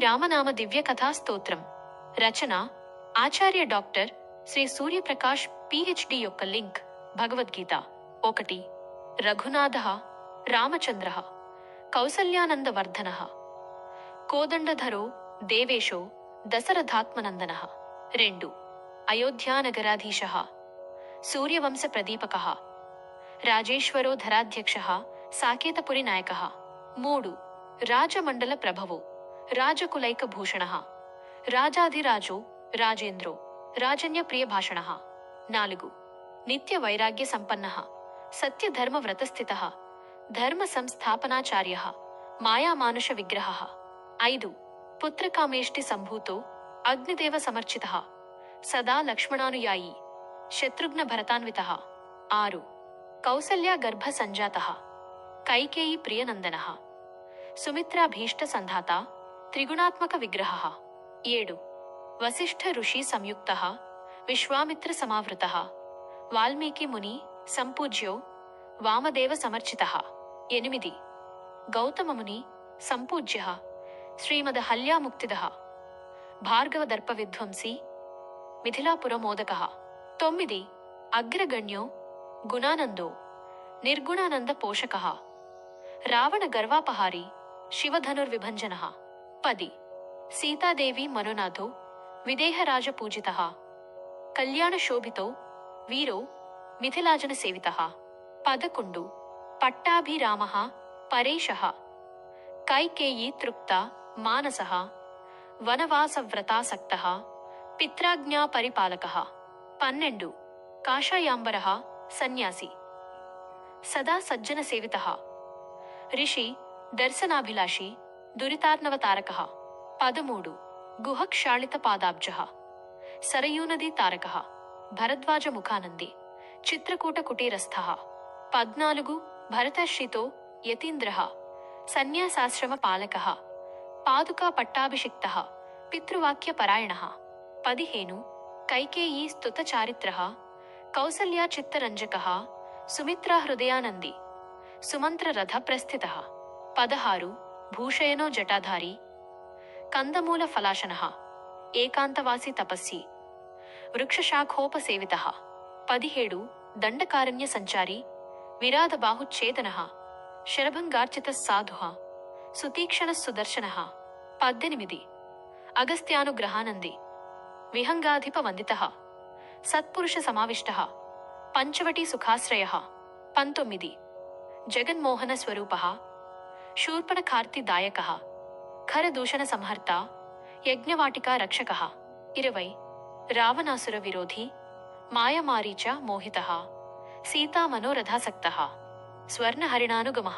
రామనామ దివ్య కథా స్తోత్రం రచన ఆచార్య డాక్టర్ శ్రీ సూర్యప్రకాష్ పిహెచ్డి యొక్క లింక్ భగవద్గీత. ఒకటి రఘునాథ రామచంద్ర కౌసల్యానందవర్ధన. కోదండధరో దేవేశో దశరథాత్మనందన. రెండు అయోధ్యానగరాధీశ. సూర్యవంశ ప్రదీపక. రాజేశ్వరో ధరాధ్యక్ష సాకేతపురి నాయక. మూడు రాజమండల ప్రభవో. రాజకులైక భూషణ. రాజాధిరాజో రాజేంద్రో రాజన్య ప్రియ భాషణ. నాలుగు. నిత్య వైరాగ్య సంపన్న. సత్యధర్మ వ్రతస్థిత. ధర్మ సంస్థాపనాచార్య. మాయామానుష విగ్రహ. ఐదు. పుత్రకామేష్టి సంభూతో అగ్నిదేవ సమర్చిత. సదా లక్ష్మణానుయాయి. శత్రుఘ్న భరతాన్విత. ఆరు. కౌసల్యా గర్భ సంజాత. కైకేయి ప్రియనందన సుమిత్రాభీష్ట సంధాత. త్రిగుణాత్మక విగ్రహ. ఏడు. వశిష్ఠ ఋషి సంయుక్త. విశ్వామిత్ర సమావృత. వాల్మీకి ముని సంపూజ్యో వామదేవ సమర్చిత. ఎనిమిది. గౌతమముని సంపూజ్య. శ్రీమద హల్యాముక్తిద. భార్గవ విధ్వంసి మిథిలాపురమోదక తొమ్మిది. అగ్రగణ్యో గుణానందో నిర్గుణానంద పోషక. రావణ గర్వాపహారి శివధనుర్విభంజన. పది. సీతాదేవి మనోనాథో విదేహరాజ పూజిత కళ్యాణ శోభితో వీరో మిథిలాజన సేవిత పదకొండు. పట్టాభిరామ పరేష కైకేయీ తృప్త మానస. వనవాసవ్రతాసక్త. పిత్రాజ్ఞాపరిపాలక. పన్నెండు. కాషాయాంబర సన్యాసి. సదా సజ్జన సేవిత ఋషి దర్శనాభిలాషి దురితార్ణవతారక పదమూడు గుహక్షాళిత పాదాబ్జ సరయూనదీ తారక భరద్వాజ ముఖానంది చిత్రకూట కుటీరస్థ పద్నాలుగు భరతర్షితో యతీంద్ర సన్యాసాశ్రమ పాలక పాదుకా పట్టాభిషిక్త పితృవాక్యపరాయణ పదిహేను కైకేయీ స్తుతచారిత్ర కౌసల్యా చిత్తరంజక సుమిత్రా హృదయానంది సుమంత్ర ప్రస్థిత పదహారు భూషయనో జటాధారి కందమూల ఫలాశన ఏకాంతవాసి తపస్సి వృక్షశాఖోపసేవిత పదిహేడు దండకారణ్య సంచారి విరాధ బాహుచ్ఛేదన శరభంగార్చిత సాధు సుతీక్షణ సుదర్శన పద్దెనిమిది అగస్త్యానుగ్రహానంది విహంగాధిప వందిత సత్పురుష సమావిష్ట పంచవటీ సుఖాశ్రయ పంతొమ్మిది జగన్మోహన స్వరూప శూర్పణఖార్తిదాయక ఖరదూషణ సంహర్త యజ్ఞవాటికా రక్షక ఇరవై రావణాసుర విరోధి మాయమారీచ మోహిత సీతామనోరథాసక్త స్వర్ణహరిణానుగమ